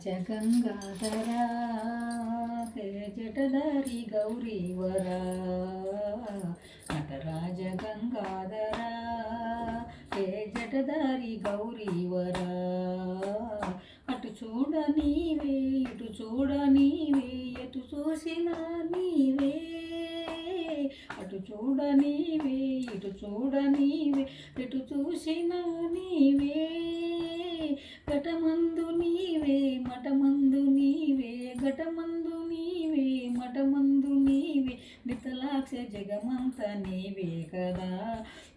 రాజగంగాధరా గౌరీ వరా. గౌరీవరా నటరాజ గంగాధరా హే జటధరి గౌరీవరా అటు చూడ నీవే ఇటు చూడ నీవే ఎటు చూసినా నీవే. అటు చూడ నీవే ఇటు చూడ నీవే ఎటు చూసినా నీవే. ఘటమందు ఆటమందు నీవే ఘటమందు నీవే మఠమందు నీవే. మితలాక్ష జగమంత నీవే కదా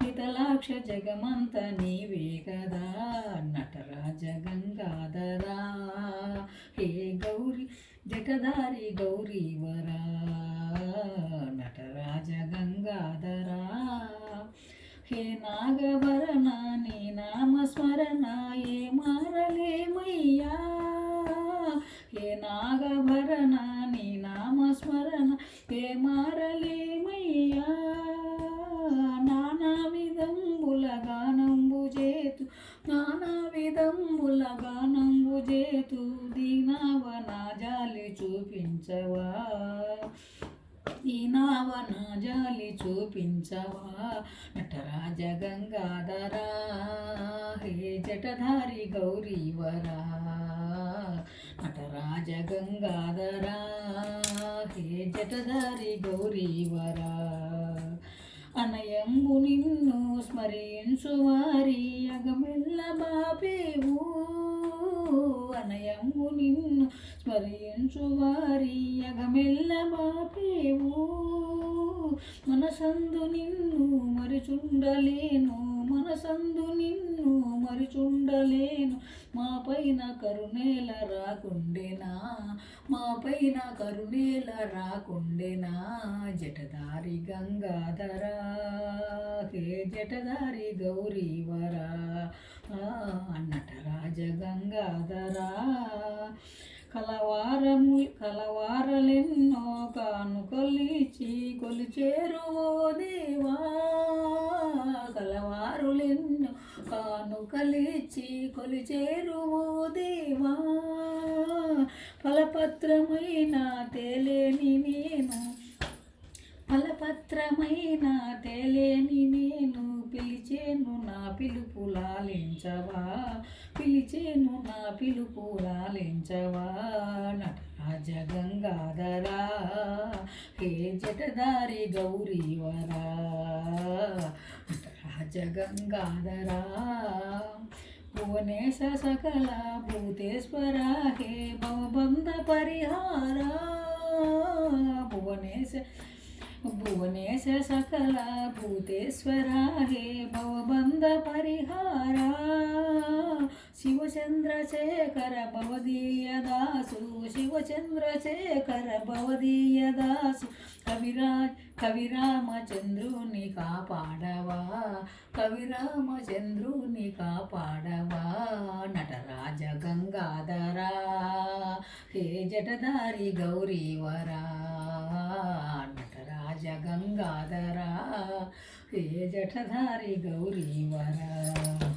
మితలాక్ష జగమంత నీవే కదా. నటరాజ గంగాధరా హే గౌరీ జగదారి గౌరీ వరా. నటరాజ గంగాధరా హే నాగ గానంబు చేతు దీనావన జాలి చూపించవా? ఈ జాలి చూపించవా? నటరాజ గంగాధరా హే జటధారి గౌరీవరా నటరాజ గంగాధరా హే జటధారి గౌరీవరా అనయంబు నిన్ను స్మరించు వారి అగమెల్ల బాపేవు అనయంబు నిన్ను స్మరించు వారి అగమెల్ల బాపేవు మనసందు నిన్ను మరిచుండలేను మనసందు నిన్ను మరిచుండలేను. మా పైన కరుణేల రాకుండేనా మా పైన కరుణేల రాకుండేనా. జటదారి గంగాధరా హే జటదారి గౌరీవరా. కలవారము కలవారలెన్నో కానుకొలిచి కొలిచేరు ఓ దేవా. కలవారులెన్నో కానుకలిచి కొలిచేరు ఓ దేవా. ఫలపత్రమైన తే పిలుపు లాలించవా పిలిచేను నా పిలుపు లాలించవా నటరాజ గంగాధరా హే జటదారి గౌరీవరా? నటరాజ గంగాధరా భువనేశ సకల భూతేశ్వర హే భవబంధ పరిహార? భువనేశ భువనేశ సకల భూతేశ్వర హే భవబంధ పరిహార శివచంద్రశేఖర భవదీయ దాసు శివచంద్రశేఖర భవదీయ దాసు కవిరాజ్ కవిరామచంద్రుని కాపాడవా? కవిరామచంద్రుని కాపాడవా? నటరాజ గంగాధరా. హే జటదారి గౌరీవరా. నటరాజ గంగాధరా. ते जठधारी गौरी वारा